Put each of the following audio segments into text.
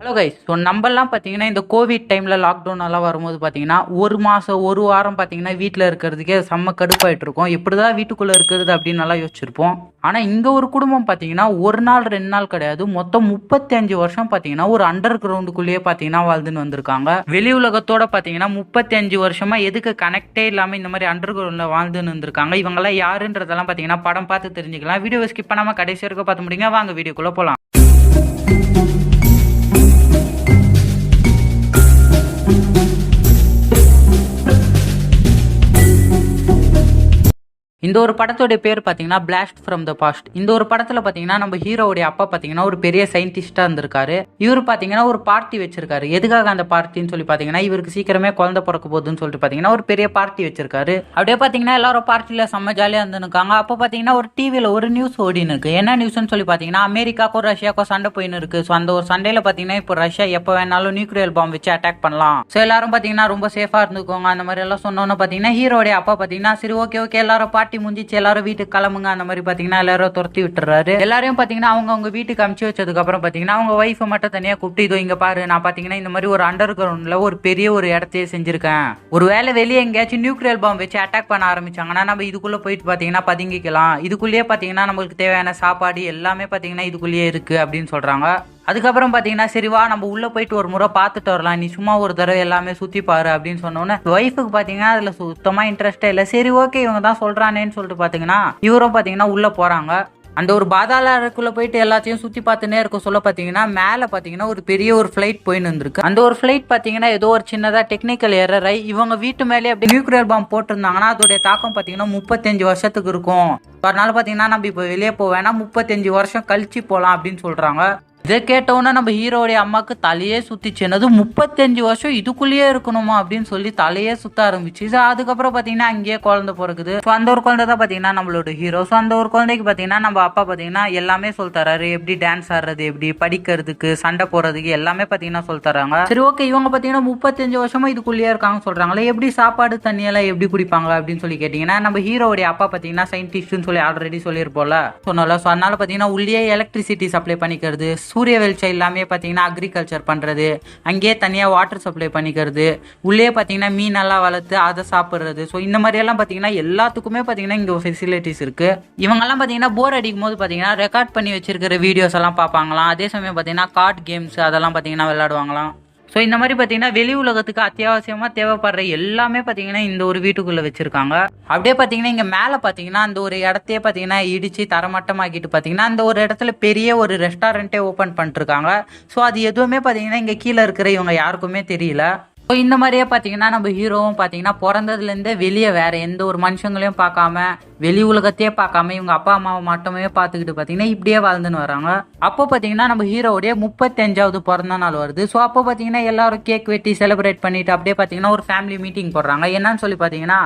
Hello guys so நம்மலாம் பார்த்தீங்கன்னா இந்த கோவிட் டைமில் லாக்டவுன் எல்லாம் வரும்போது பார்த்தீங்கன்னா ஒரு மாதம் ஒரு வாரம் பார்த்தீங்கன்னா வீட்டில் இருக்கிறதுக்கே செம்ம கடுப்பாயிட்டு இருக்கோம் எப்படி தான் வீட்டுக்குள்ளே இருக்கிறது அப்படின்னு நல்லா யோசிச்சிருப்போம். ஆனால் இங்கே ஒரு குடும்பம் பார்த்தீங்கன்னா ஒரு நாள் ரெண்டு நாள் கிடையாது. மொத்தம் முப்பத்தஞ்சு வருஷம் பார்த்தீங்கன்னா ஒரு அண்டர் கிரவுண்டுக்குள்ளேயே பார்த்தீங்கன்னா வாழ்ந்துன்னு வந்திருக்காங்க. வெளி உலகத்தோட பார்த்தீங்கன்னா முப்பத்தஞ்சு வருஷமாக எதுக்கு கனெக்டே இல்லாமல் இந்த மாதிரி அண்டர் கிரவுண்டில் வாழ்ந்துன்னு வந்திருக்காங்க. இவங்கெல்லாம் யாருன்றதெல்லாம் பார்த்தீங்கன்னா படம் பார்த்து தெரிஞ்சுக்கலாம். வீடியோ ஸ்கிப் பண்ணாமல் கடைசி வரைக்கும் பார்த்து முடியுங்க. வாங்க வீடியோக்குள்ளே போகலாம் இந்த ஒரு படத்தோட பேர் பார்த்தீங்கன்னா பிளாஸ்ட் ஃப்ரம் த பாஸ்ட் இந்த ஒரு படத்தில் பார்த்தீங்கன்னா நம்ம ஹீரோவுடைய அப்பா பார்த்தீங்கன்னா ஒரு பெரிய சயின்டிஸ்டாக இருந்திருக்காரு. இவர் பார்த்தீங்கன்னா ஒரு பார்ட்டி வச்சிருக்காரு. எதுக்காக அந்த பார்ட்டின்னு சொல்லி பார்த்தீங்கன்னா இவருக்கு சீக்கிரமே குழந்தை பிறக்க போகுதுன்னு சொல்லிட்டு பார்த்தீங்கன்னா ஒரு பெரிய பார்ட்டி வச்சிருக்காரு. அப்படியே பார்த்தீங்கன்னா எல்லாரும் பார்ட்டியில் செம்ம ஜாலியாக இருந்துருக்காங்க அப்போ பார்த்தீங்கன்னா ஒரு டிவியில் ஒரு நியூஸ் ஓடின்னு இருக்கு என்ன நியூஸ்னு சொல்லி பார்த்தீங்கன்னா அமெரிக்காக்கும் ரஷ்யாவுக்கும் சண்டை போயின்னு இருக்கு ஸோ அந்த ஒரு சண்டையில் பார்த்தீங்கன்னா இப்போ ரஷ்யா எப்போ வேணாலும் நியூக்ளியர் பாம்பு வச்சு அட்டாக் பண்ணலாம். ஸோ எல்லாரும் பார்த்தீங்கன்னா ரொம்ப சேஃபாக இருந்துக்கோங்க. அந்த மாதிரி எல்லாம் சொன்னோன்னு பார்த்தீங்கன்னா ஹீரோடைய அப்பா பார்த்தீங்கன்னா சரி ஓகே ஓகே எல்லாரும் பார்ட்டி முடிஞ்சிச்சு எல்லாரும் வீட்டுக்கு கிளம்புங்க அந்த மாதிரி பார்த்தீங்கன்னா எல்லாரும் துரத்தி விட்டுறாரு. எல்லாரையும் பார்த்தீங்கன்னா அவங்க அவங்க வீட்டுக்கு அமுச்சு வச்சதுக்கு அப்புறம் பார்த்தீங்கன்னா அவங்க ஒய்ஃபை மட்டும் தனியாக கூப்பிட்டு இதோ இங்க பாரு நான் பார்த்தீங்கன்னா இந்த மாதிரி ஒரு அண்டர் கிரவுண்டில் ஒரு பெரிய ஒரு இடத்தையே செஞ்சிருக்கேன். ஒரு வேளை வெளியே எங்கேயாச்சும் நியூக்ளியர் பாம்பு வச்சு அட்டாக் பண்ண ஆரம்பிச்சாங்கன்னா நம்ம இதுக்குள்ள போயிட்டு பார்த்தீங்கன்னா பதுங்கிக்கலாம். இதுக்குள்ளேயே பார்த்தீங்கன்னா நம்மளுக்கு தேவையான சாப்பாடு எல்லாமே பார்த்தீங்கன்னா இதுக்குள்ளேயே இருக்கு அப்படின்னு சொல்றாங்க. அதுக்கப்புறம் பார்த்தீங்கன்னா சரி வா நம்ம உள்ளே போயிட்டு ஒரு முறை பார்த்துட்டு வரலாம். நீ சும்மா ஒரு தடவை எல்லாமே சுற்றி பாரு அப்படின்னு சொன்னோன்னே ஒய்ஃபுக்கு பார்த்தீங்கன்னா அதில் சுத்தமாக இன்ட்ரெஸ்டே இல்லை. சரி ஓகே இவங்க தான் சொல்கிறானேன்னு சொல்லிட்டு பார்த்தீங்கன்னா இவரும் பார்த்தீங்கன்னா உள்ளே போகிறாங்க அந்த ஒரு பாதாள போயிட்டு எல்லாத்தையும் சுற்றி பார்த்துனே இருக்க சொல்ல பார்த்தீங்கன்னா மேலே பார்த்தீங்கன்னா ஒரு பெரிய ஒரு ஃப்ளைட் போயின்னு இருந்திருக்கு. அந்த ஒரு ஃப்ளைட் பார்த்தீங்கன்னா ஏதோ ஒரு சின்னதாக டெக்னிக்கல் எரர் ஆகி இவங்க வீட்டு மேலே அப்படி நியூக்ளியர் பாம்பு போட்டிருந்தாங்கன்னா அதோடைய தாக்கம் பார்த்தீங்கன்னா முப்பத்தஞ்சு வருஷத்துக்கு இருக்கும். அதனால பார்த்தீங்கன்னா நம்ம இப்போ வெளியே போவேன்னா முப்பத்தஞ்சு வருஷம் கழிச்சு போகலாம் அப்படின்னு சொல்கிறாங்க இதை கேட்டவுடனே நம்ம ஹீரோடைய அம்மாவுக்கு தலையே சுத்திச்சு என்னது முப்பத்தஞ்சு வருஷம் இதுக்குள்ளேயே இருக்கணுமா அப்படின்னு சொல்லி தலையே சுத்த ஆரம்பிச்சு. ஸோ அதுக்கப்புறம் பார்த்தீங்கன்னா அங்கேயே குழந்தை பிறகுது ஸோ அந்த ஒரு குழந்தை தான் பார்த்தீங்கன்னா நம்மளோட ஹீரோ ஸோ அந்த ஒரு குழந்தைக்கு பார்த்தீங்கன்னா நம்ம அப்பா பார்த்தீங்கன்னா எல்லாமே சொல்லி தராரு. எப்படி டான்ஸ் ஆடுறது எப்படி படிக்கிறதுக்கு சண்டை போடுறதுக்கு எல்லாமே பார்த்தீங்கன்னா சொல்லி தராங்க. சரி ஓகே இவங்க பார்த்தீங்கன்னா முப்பத்தஞ்சு வருஷமா இதுக்குள்ளேயே இருக்காங்கன்னு சொல்கிறாங்களே எப்படி சாப்பாடு தண்ணியெல்லாம் எப்படி குடிப்பாங்க அப்படின்னு சொல்லி கேட்டிங்கன்னா நம்ம ஹீரோடைய அப்பா பார்த்தீங்கன்னா சயின்டிஸ்ட்னு சொல்லி ஆல்ரெடி சொல்லியிருப்போம்ல. சொன்னோம்ல ஸோ அதனால பார்த்தீங்கன்னா உள்ளே எலக்ட்ரிசிட்டி சப்ளை பண்ணிக்கிறது சூரிய வெளிச்சம் இல்லாமல் பார்த்தீங்கன்னா அக்ரிகல்ச்சர் பண்ணுறது அங்கேயே தனியாக வாட்டர் சப்ளை பண்ணிக்கிறது உள்ளே பார்த்தீங்கன்னா மீனெல்லாம் வளர்த்து அதை சாப்பிட்றது. ஸோ இந்த மாதிரியெல்லாம் பார்த்தீங்கன்னா எல்லாத்துக்குமே பார்த்தீங்கன்னா இங்கே ஃபெசிலிட்டிஸ் இருக்குது இவங்கெல்லாம் பார்த்தீங்கன்னா போர் அடிக்கும் போது பார்த்தீங்கன்னா ரெக்கார்ட் பண்ணி வச்சிருக்கிற வீடியோஸ் எல்லாம் பார்ப்பாங்களாம். அதே சமயம் பார்த்தீங்கன்னா கார்ட் கேம்ஸ் அதெல்லாம் பார்த்தீங்கன்னா விளையாடுவாங்களாம். ஸோ இந்த மாதிரி பார்த்தீங்கன்னா வெளி உலகத்துக்கு அத்தியாவசியமாக தேவைப்படுற எல்லாமே பார்த்தீங்கன்னா இந்த ஒரு வீட்டுக்குள்ளே வச்சுருக்காங்க. அப்படியே பார்த்தீங்கன்னா இங்கே மேலே பார்த்தீங்கன்னா அந்த ஒரு இடத்தையே பார்த்தீங்கன்னா இடித்து தரமட்டமாக்கிட்டு பார்த்தீங்கன்னா அந்த ஒரு இடத்துல பெரிய ஒரு ரெஸ்டாரண்ட்டே ஓப்பன் பண்ணிட்டுருக்காங்க ஸோ அது எதுவுமே பார்த்தீங்கன்னா இங்கே கீழே இருக்கிற இவங்க யாருக்குமே தெரியல. இந்த மாதிரியே பார்த்தீங்கன்னா நம்ம ஹீரோவும் பார்த்தீங்கன்னா பிறந்ததுலேருந்தே வெளியே வேறு எந்த ஒரு மனுஷங்களையும் பார்க்காம வெளி உலகத்தையே பார்க்காம இவங்க அப்பா அம்மாவை மட்டுமே பார்த்துக்கிட்டு பார்த்தீங்கன்னா இப்படியே வாழ்ந்துன்னு வராங்க. அப்போ பார்த்தீங்கன்னா நம்ம ஹீரோவுடைய முப்பத்தஞ்சாவது பிறந்த நாள் வருது. ஸோ அப்போ பார்த்தீங்கன்னா எல்லாரும் கேக் வெட்டி செலிப்ரேட் பண்ணிட்டு அப்படியே பார்த்தீங்கன்னா ஒரு ஃபேமிலி மீட்டிங் போடுறாங்க. என்னன்னு சொல்லி பார்த்தீங்கன்னா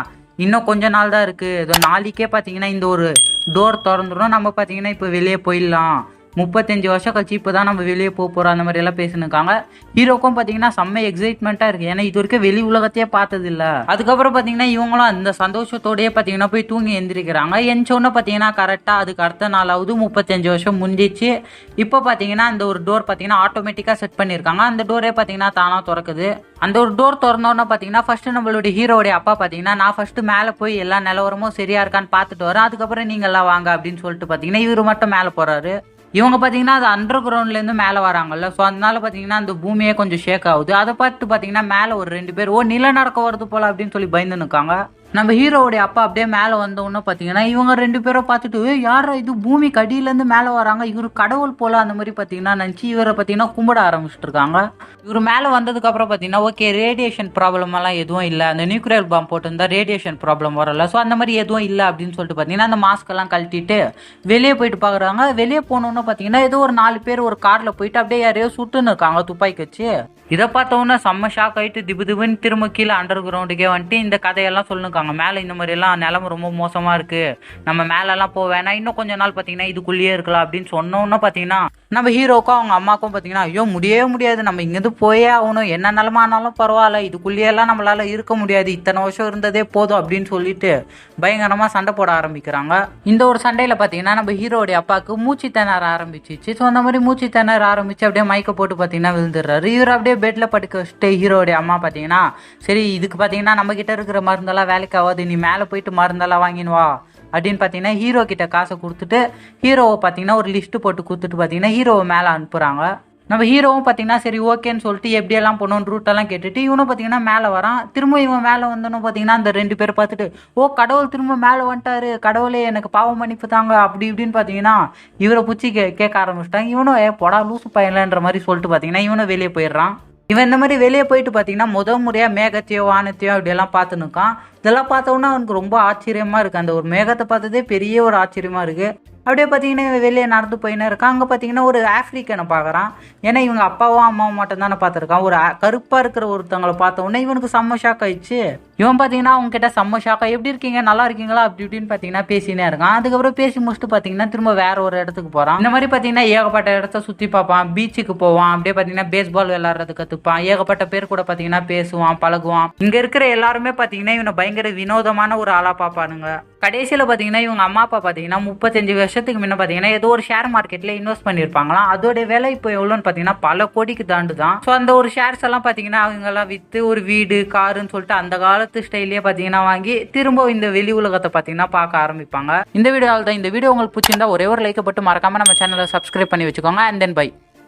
இன்னும் கொஞ்ச நாள் தான் இருக்குது இதோ நாளைக்கே பார்த்தீங்கன்னா இந்த ஒரு டோர் திறந்துடும் நம்ம பார்த்தீங்கன்னா இப்போ வெளியே போயிடலாம். முப்பத்தஞ்சு வருஷம் கழிச்சு இப்போ தான் நம்ம வெளியே போக போகிறோம் அந்த மாதிரி எல்லாம் ஹீரோக்கும் பார்த்தீங்கன்னா செம்ம எக்ஸைட்மெண்ட்டாக இருக்குது ஏன்னா இது வரைக்கும் வெளி உலகத்தையே பார்த்ததில்ல. அதுக்கப்புறம் பார்த்தீங்கன்னா இவங்களும் அந்த சந்தோஷத்தோடயே பார்த்தீங்கன்னா போய் தூங்கி எந்திரிக்கிறாங்க. எஞ்சோன்னு பார்த்தீங்கன்னா கரெக்டாக அதுக்கு அடுத்த நாளாவது முப்பத்தஞ்சு வருஷம் முடிஞ்சிச்சு. இப்போ பார்த்தீங்கன்னா அந்த ஒரு டோர் பார்த்தீங்கன்னா ஆட்டோமேட்டிக்காக செட் பண்ணியிருக்காங்க அந்த டோரே பார்த்தீங்கன்னா தானாக திறக்குது. அந்த ஒரு டோர் திறந்தோன்னே பார்த்தீங்கன்னா ஃபஸ்ட்டு நம்மளுடைய ஹீரோடைய அப்பா பார்த்தீங்கன்னா நான் ஃபஸ்ட்டு மேலே போய் எல்லா நிலவரமும் சரியா இருக்கான்னு பார்த்துட்டு வரேன். அதுக்கப்புறம் நீங்கள் எல்லாம் வாங்க அப்படின்னு சொல்லிட்டு பார்த்தீங்கன்னா இவர் மட்டும் மேலே போகிறாரு இவங்க பார்த்தீங்கன்னா அது அண்டர் கிரவுண்ட்லேருந்து மேலே வராங்கல்ல. ஸோ அதனால பார்த்தீங்கன்னா அந்த பூமியே கொஞ்சம் ஷேக் ஆகுது. அதை பார்த்து பார்த்தீங்கன்னா மேலே ஒரு ரெண்டு பேர் ஓ நிலநடுக்கம் வருது போல் அப்படின்னு சொல்லி பயந்து நிற்காங்க நம்ம ஹீரோவுடைய அப்பா அப்படியே மேலே வந்தோன்னு பார்த்தீங்கன்னா இவங்க ரெண்டு பேரும் பார்த்துட்டு "ஏய், இது? பூமி கடியிலேருந்து மேலே வராங்க. இவர் கடவுள் போல அந்த மாதிரி பார்த்தீங்கன்னா நினச்சி இவரை பார்த்தீங்கன்னா கும்பிட ஆரம்பிச்சிட்ருக்காங்க இவர் மேலே வந்ததுக்கப்புறம் பார்த்தீங்கன்னா ஓகே ரேடியேஷன் ப்ராப்ளம் எல்லாம் எதுவும் இல்லை. அந்த நியூக்ளியர் பாம்பு போட்டிருந்தா ரேடியேஷன் ப்ராப்ளம் வரல. ஸோ அந்த மாதிரி எதுவும் இல்லை. அப்படின்னு சொல்லிட்டு பார்த்தீங்கன்னா அந்த மாஸ்க் எல்லாம் கழட்டிட்டு வெளியே போயிட்டு பார்க்குறாங்க வெளியே போனோன்னு பார்த்தீங்கன்னா ஏதோ ஒரு நாலு பேர் ஒரு காரில் போயிட்டு அப்படியே யாரையோ சுட்டுன்னு இருக்காங்க துப்பாக்கி வச்சு. இதை பார்த்தோன்னே செம்ம ஷாக் ஆயிட்டு திபு திபுன்னு திரும்ப கீழே அண்டர் கிரவுண்டுக்கே வந்துட்டு இந்த கதையெல்லாம் சொல்லுங்க இருக்காங்க மேலே இந்த மாதிரிலாம் நிலம ரொம்ப மோசமாக இருக்குது நம்ம மேலெல்லாம் போக வேணாம். இன்னும் கொஞ்ச நாள் பார்த்தீங்கன்னா இதுக்குள்ளேயே இருக்கலாம் அப்படின்னு சொன்னோன்னே பார்த்தீங்கன்னா நம்ம ஹீரோக்கும் அவங்க அம்மாக்கும் பார்த்தீங்கன்னா ஐயோ முடியவே முடியாது. நம்ம இங்கேருந்து போயே ஆகணும். என்ன நிலமானாலும் பரவாயில்ல. இதுக்குள்ளேயெல்லாம் நம்மளால இருக்க முடியாது. இத்தனை வருஷம் இருந்ததே போதும் அப்படின்னு சொல்லிட்டு பயங்கரமாக சண்டை போட ஆரம்பிக்கிறாங்க. இந்த ஒரு சண்டையில் பார்த்தீங்கன்னா நம்ம ஹீரோடைய அப்பாவுக்கு மூச்சு திணற ஆரம்பிச்சிச்சு. ஸோ அந்த மாதிரி மூச்சு திணற ஆரம்பிச்சு அப்படியே மயக்க போட்டு பார்த்தீங்கன்னா விழுந்துடுறாரு. இவர் அப்படியே பெட்டில் படுக்க வச்சுட்டு ஹீரோடைய அம்மா பார்த்தீங்கன்னா சரி இதுக்கு பார்த்தீங்கன்னா நம்ம கிட்ட இருக்கிற மருந்தெல்லாம் வேலைக்கு ஆகாது நீ மேலே போயிட்டு மருந்தெல்லாம் வாங்கின்னு வா அப்படின்னு பார்த்தீங்கன்னா ஹீரோ கிட்ட காசை கொடுத்துட்டு ஹீரோவை பார்த்தீங்கன்னா ஒரு லிஸ்ட்டு போட்டு கொடுத்துட்டு பார்த்தீங்கன்னா ஹீரோவை மேலே அனுப்புகிறாங்க நம்ம ஹீரோவும் பார்த்தீங்கன்னா சரி ஓகேன்னு சொல்லிட்டு எப்படியெல்லாம் போகணும்னு ரூட்டெல்லாம் கேட்டுட்டு இவனும் பார்த்தீங்கன்னா மேலே வரான். திரும்ப இவன் மேலே வந்தோன்னு பார்த்தீங்கன்னா அந்த ரெண்டு பேர் பார்த்துட்டு ஓ கடவுள் திரும்ப மேலே வந்துட்டாரு. கடவுளே எனக்கு பாவம் மன்னிப்பு தாங்க. அப்படி இப்படின்னு பார்த்தீங்கன்னா இவரை பிடிச்சி கே கேட்க ஆரம்பிச்சிட்டாங்க. இவனும் ஏ பொடா லூசு பையன்லன்ற மாதிரி சொல்லிட்டு பார்த்தீங்கன்னா இவனும் வெளியே போயிடுறான். இவன் இந்த மாதிரி வெளியே போயிட்டு பார்த்தீங்கன்னா முத முறையாக மேகத்தையோ வானத்தையோ அப்படியெல்லாம் பார்த்துனுக்கான் இதெல்லாம் பார்த்த அவனுக்கு ரொம்ப ஆச்சரியமாக இருக்குது அந்த ஒரு மேகத்தை பார்த்ததே பெரிய ஒரு ஆச்சரியமாக இருக்குது அப்படியே பார்த்தீங்கன்னா இவன் வெளியே நடந்து போயின்னு இருக்கான். அங்கே பார்த்தீங்கன்னா ஒரு ஆஃப்ரிக்கனை பார்க்குறான். ஏன்னா இவங்க அப்பாவும் அம்மாவும் மட்டும் தானே பார்த்துருக்கான். ஒரு கருப்பாக இருக்கிற ஒருத்தவங்களை பார்த்த உடனே இவனுக்கு செம்ம ஷாக் ஆயிடுச்சு. இவன் பார்த்தீங்கன்னா அவங்ககிட்ட செம்ம ஷாக்கா எப்படி இருக்கீங்க? நல்லா இருக்கீங்களா? அப்படி இப்படின்னு பார்த்தீங்கன்னா பேசினே இருக்கான். அதுக்கப்புறம் பேசி முடிச்சுட்டு பார்த்தீங்கன்னா திரும்ப வேற ஒரு இடத்துக்கு போகிறான் இந்த மாதிரி பார்த்தீங்கன்னா ஏகப்பட்ட இடத்த சுற்றி பார்ப்பான். பீச்சுக்கு போவான். அப்படியே பார்த்தீங்கன்னா பேஸ்பால் விளாட்றது கற்றுப்பான் ஏகப்பட்ட பேர் கூட பார்த்தீங்கன்னா பேசுவான் பழகுவான். இங்கே இருக்கிற எல்லாருமே பார்த்தீங்கன்னா இவனை பயங்கர வினோதமான ஒரு ஆளாக பார்ப்பானுங்க. கடைசியில் பார்த்தீங்கன்னா இவங்க அம்மா அப்பா பார்த்தீங்கன்னா முப்பத்தஞ்சு வருஷத்துக்கு முன்ன பார்த்தீங்கன்னா ஏதோ ஒரு ஷேர் மார்க்கெட்டில் இன்வெஸ்ட் பண்ணியிருப்பாங்களாம். அதோடைய விலை இப்போ எவ்வளோன்னு பார்த்தீங்கன்னா பல கோடிக்கு தாண்டு தான் ஸோ அந்த ஒரு ஷேர்ஸ் எல்லாம் பார்த்தீங்கன்னா அவங்கெல்லாம் விற்று ஒரு வீடு காருன்னு சொல்லிட்டு அந்த காலத்து ஸ்டைல்லே பார்த்தீங்கன்னா வாங்கி திரும்ப இந்த வெளி உலகத்தை பார்த்தீங்கன்னா பார்க்க ஆரம்பிப்பாங்க. இந்த வீடியோவில் தான் இந்த வீடியோ உங்களுக்கு பிடிச்சிருந்தா ஒரே ஒரு லைக்கை போட்டு மறக்காமல் நம்ம சேனலை சப்ஸ்கிரைப் பண்ணி வச்சுக்கோங்க. And then by